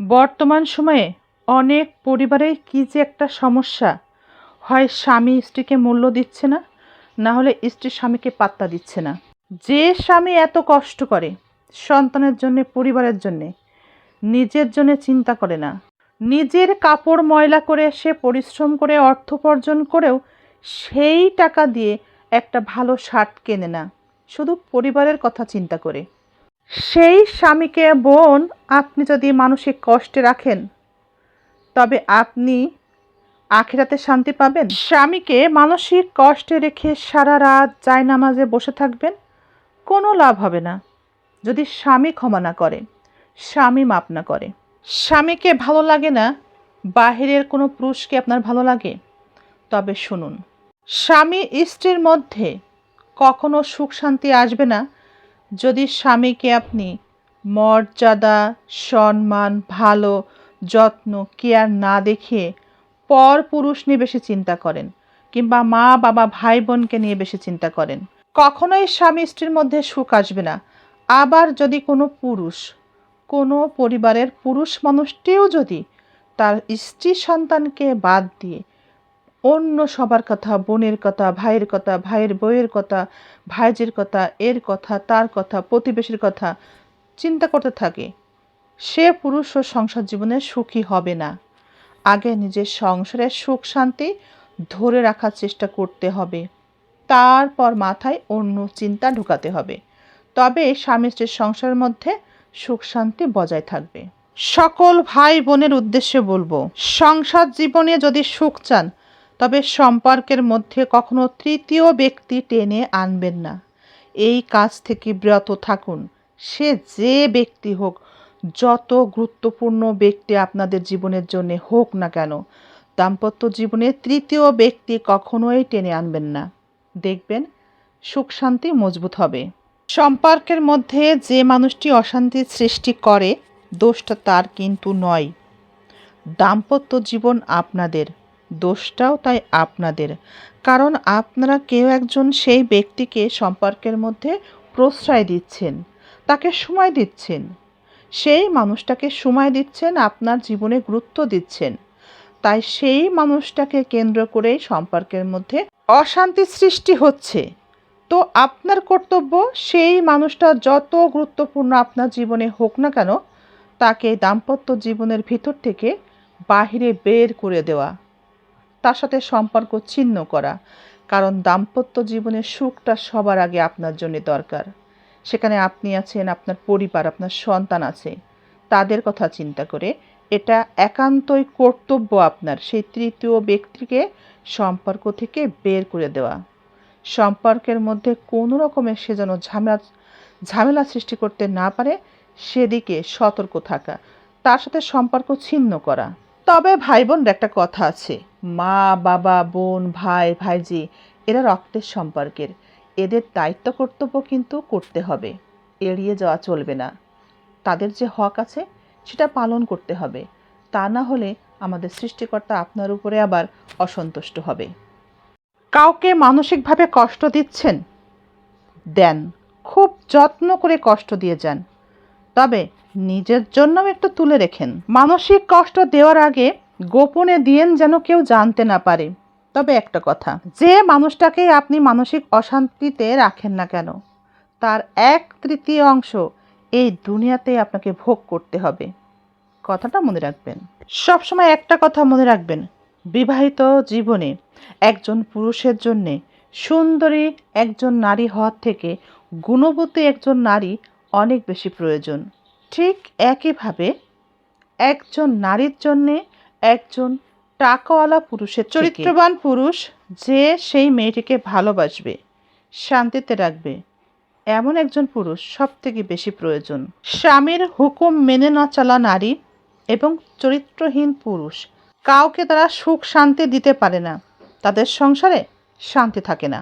বর্তমান সময়ে অনেক পরিবারে কী যে একটা সমস্যা। হয় স্বামী স্ত্রীকে মূল্য দিচ্ছে না না হলে স্ত্রী স্বামীকে পাত্তা দিচ্ছে না। যে স্বামী এত কষ্ট করে সন্তানের জন্যে, পরিবারের জন্যে, নিজের জন্য চিন্তা করে না। নিজের কাপড় ময়লা করে সে পরিশ্রম করে, অর্থ উপার্জন করেও সেই টাকা দিয়ে একটা ভালো শার্ট কেনে না। শুধু পরিবারের কথা চিন্তা করে। সেই স্বামীকে বোন আপনি যদি মানসিক কষ্টে রাখেন, তবে আপনি আখেরাতে শান্তি পাবেন। স্বামীকে মানসিক কষ্টে রেখে সারা রাত জায়নামাজে বসে থাকবেন, কোনো লাভ হবে না। যদি স্বামী ক্ষমা না করে, স্বামী মাপ না করে। স্বামীকে ভালো লাগে না, বাহিরের কোনো পুরুষকে আপনার ভালো লাগে? তবে শুনুন, স্বামী স্ত্রীর মধ্যে কখনো সুখ শান্তি আসবে না যদি স্বামীকে আপনি মর্যাদা, সম্মান, ভালো, যত্ন, কেয়ার না দেখিয়ে পর পুরুষ নিয়ে বেশি চিন্তা করেন কিংবা মা, বাবা, ভাই বোনকে নিয়ে বেশি চিন্তা করেন, কখনোই স্বামী স্ত্রীর মধ্যে সুখ আসবে না। আবার যদি কোনো পুরুষ, কোনো পরিবারের পুরুষ মানুষটিও যদি তার স্ত্রী সন্তানকে বাদ দিয়ে অন্য সবার কথা, বোনের কথা, ভাইয়ের কথা, ভাইয়ের বইয়ের কথা, ভাইজির কথা, এর কথা, তার কথা, প্রতিবেশীর কথা চিন্তা করতে থাকে। সে পুরুষ ও সংসার জীবনে সুখী হবে না। আগে নিজের সংসারের সুখ, শান্তি ধরে রাখার চেষ্টা করতে হবে। তারপর মাথায় অন্য চিন্তা ঢুকাতে হবে। তবে স্বামী স্ত্রীর সংসারের মধ্যে সুখ, শান্তি বজায় থাকবে। সকল ভাই বোনের উদ্দেশ্যে বলব, সংসার জীবনে যদি সুখ চান তবে সম্পর্কের মধ্যে কখনো তৃতীয় ব্যক্তি টেনে আনবেন না। এই কাজ থেকে বিরত থাকুন। সে যে ব্যক্তি হোক, যত গুরুত্বপূর্ণ ব্যক্তি আপনাদের জীবনের জন্য হোক না কেন, দাম্পত্য জীবনে তৃতীয় ব্যক্তি কখনোই টেনে আনবেন না। দেখবেন, সুখ শান্তি মজবুত হবে। সম্পর্কের মধ্যে যে মানুষটি অশান্তির সৃষ্টি করে, দোষটা তার কিন্তু নয়। দাম্পত্য জীবন আপনাদের। দোষটাও তাই আপনাদের। কারণ আপনারা কেউ একজন সেই ব্যক্তিকে সম্পর্কের মধ্যে প্রশ্রয় দিচ্ছেন, তাকে সময় দিচ্ছেন। সেই মানুষটাকে সময় দিচ্ছেন, আপনার জীবনে গুরুত্ব দিচ্ছেন। তাই সেই মানুষটাকে কেন্দ্র করেই সম্পর্কের মধ্যে অশান্তি সৃষ্টি হচ্ছে। তো আপনার কর্তব্য সেই মানুষটা যত গুরুত্বপূর্ণ আপনার জীবনে হোক না কেন, তাকে দাম্পত্য জীবনের ভিতর থেকে বাহিরে বের করে দেওয়া। তার সাথে সম্পর্ক ছিন্ন করা, কারণ দাম্পত্য জীবনের সুখটা সবার আগে আপনার জন্য দরকার। সেখানে আপনি আছেন, আপনার পরিবার, আপনার সন্তান আছে। তাদের কথা চিন্তা করে এটা একান্তই কর্তব্য আপনার, সেই তৃতীয় ব্যক্তিকে সম্পর্ক থেকে বের করে দেওয়া। সম্পর্কের মধ্যে কোনো রকমের সে যেন ঝামেলা ঝামেলা সৃষ্টি করতে না পারে, সেদিকে সতর্ক থাকা, তার সাথে সম্পর্ক ছিন্ন করা। তবে ভাই বোনের একটা কথা আছে। মা, বাবা, বোন, ভাই, ভাইজি, এরা রক্তের সম্পর্কের। এদের দায়িত্ব কর্তব্য কিন্তু করতে হবে। এড়িয়ে যাওয়া চলবে না। তাদের যে হক আছে, সেটা পালন করতে হবে। তা না হলে আমাদের সৃষ্টিকর্তা আপনার উপরে আবার অসন্তুষ্ট হবে। কাউকে মানসিকভাবে কষ্ট দিচ্ছেন? দেন। খুব যত্ন করে কষ্ট দিয়ে যান। তবে নিজের জন্যও একটু তুলে রেখেন। মানসিক কষ্ট দেওয়ার আগে গোপনে দিয়েন যেন কেউ জানতে না পারে। তবে একটা কথা, যে মানুষটাকে আপনি মানসিক অশান্তিতে রাখেন না কেন, তার এক তৃতীয় অংশ এই দুনিয়াতে আপনাকে ভোগ করতে হবে। কথাটা মনে রাখবেন। সবসময় একটা কথা মনে রাখবেন, বিবাহিত জীবনে একজন পুরুষের জন্যে সুন্দরী একজন নারী হওয়ার থেকে গুণবতী একজন নারী অনেক বেশি প্রয়োজন। ঠিক একইভাবে একজন নারীর জন্যে একজন টাকাওয়ালা পুরুষের চরিত্রবান পুরুষ যে সেই মেয়েটিকে ভালোবাসবে শান্তিতে রাখবে এমন একজন পুরুষ সব থেকে বেশি প্রয়োজন। স্বামীর হুকুম মেনে না চলা নারী এবং চরিত্রহীন পুরুষ কাউকে তারা সুখ শান্তি দিতে পারে না তাদের সংসারে শান্তি থাকে না।